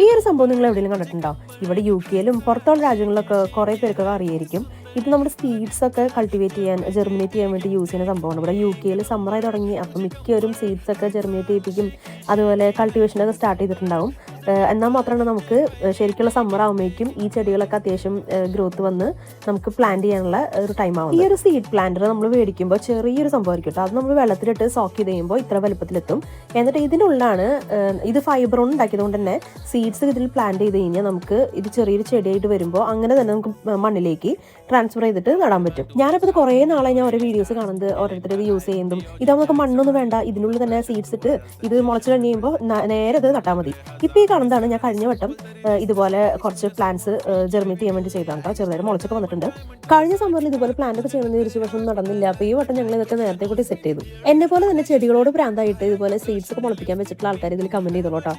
ഈ ഒരു സംഭവം നിങ്ങൾ എവിടെയെങ്കിലും കണ്ടിട്ടുണ്ടോ? ഇവിടെ യു കെയിലും പുറത്തുള്ള രാജ്യങ്ങളിലൊക്കെ കുറേ പേർക്കൊക്കെ അറിയായിരിക്കും. ഇത് നമ്മുടെ സീഡ്സ് ഒക്കെ കൾട്ടിവേറ്റ് ചെയ്യാൻ ജെർമിനേറ്റ് ചെയ്യാൻ വേണ്ടി യൂസ് ചെയ്യുന്ന സംഭവമാണ്. ഇവിടെ യു കെയിൽ സമ്മറായി തുടങ്ങി അപ്പം മിക്കവരും സീഡ്സ് ഒക്കെ ജെർമിനേറ്റ് ചെയ്യിപ്പിക്കും. അതുപോലെ കൾട്ടിവേഷനൊക്കെ സ്റ്റാർട്ട് ചെയ്തിട്ടുണ്ടാവും. എന്നാൽ മാത്രമാണ് നമുക്ക് ശരിക്കുള്ള സമ്മർ ആകുമ്പോഴേക്കും ഈ ചെടികളൊക്കെ അത്യാവശ്യം ഗ്രോത്ത് വന്ന് നമുക്ക് പ്ലാന്റ് ചെയ്യാനുള്ള ഒരു ടൈം ആവും ഈ ഒരു സീഡ് പ്ലാന്റർ നമ്മൾ മേടിക്കുമ്പോൾ ചെറിയൊരു സംഭവമായിരിക്കും കേട്ടോ. അത് നമ്മൾ വെള്ളത്തിലിട്ട് സോക്ക് ചെയ്ത് കഴിയുമ്പോൾ ഇത്ര വലുപ്പത്തിലെത്തും. എന്നിട്ട് ഇതിനുള്ളാണ് ഇത് ഫൈബർ കൊണ്ട് ഉണ്ടാക്കിയതുകൊണ്ട് തന്നെ സീഡ്സ് ഇതിൽ പ്ലാന്റ് ചെയ്ത് കഴിഞ്ഞാൽ നമുക്ക് ഇത് ചെറിയൊരു ചെടിയായിട്ട് വരുമ്പോൾ അങ്ങനെ തന്നെ നമുക്ക് മണ്ണിലേക്ക് ട്രാൻസ്ഫർ ചെയ്തിട്ട് നടാൻ പറ്റും. ഞാനപ്പോൾ ഇത് കുറേ നാളായി ഞാൻ ഓരോ വീഡിയോസ് കാണുന്നത് ഓരോരുത്തരത് യൂസ് ചെയ്യുന്നതും. ഇതാകുമ്പോൾ നമുക്ക് മണ്ണൊന്നും വേണ്ട ഇതിനുള്ളിൽ തന്നെ സീഡ്സ് ഇട്ട് ഇത് മുളച്ച് കഴിഞ്ഞ് കഴിയുമ്പോൾ നേരെ ഇത് നട്ടാൽ മതി. ഇപ്പോൾ ഈ കാണുന്നതാണ്. ഞാൻ കഴിഞ്ഞ വട്ടം ഇതുപോലെ കുറച്ച് പ്ലാന്റ്സ് ജെർമിനേറ്റ് ചെയ്യാൻ വേണ്ടി ചെയ്താണ് ചെറുതായിട്ട് മുളച്ചൊക്കെ വന്നിട്ടുണ്ട്. കഴിഞ്ഞ സമ്മറിൽ ഇതുപോലെ പ്ലാന്റ് ഒക്കെ ചെയ്യണമെന്ന് വിചാരിച്ചു പക്ഷെ നടന്നില്ല. അപ്പോൾ ഈ വട്ടം ഞങ്ങൾ ഇതൊക്കെ നേരത്തെ കൂടി സെറ്റ് ചെയ്തു. എന്നെ പോലെ തന്നെ ചെടികളോട് പ്രാന്തായിട്ട് ഇതുപോലെ സീഡ്സ് ഒക്കെ മുളപ്പിക്കാൻ വെച്ചിട്ടുള്ള ആൾക്കാർ ഇതിൽ കമന്റ് ചെയ്തോളൂ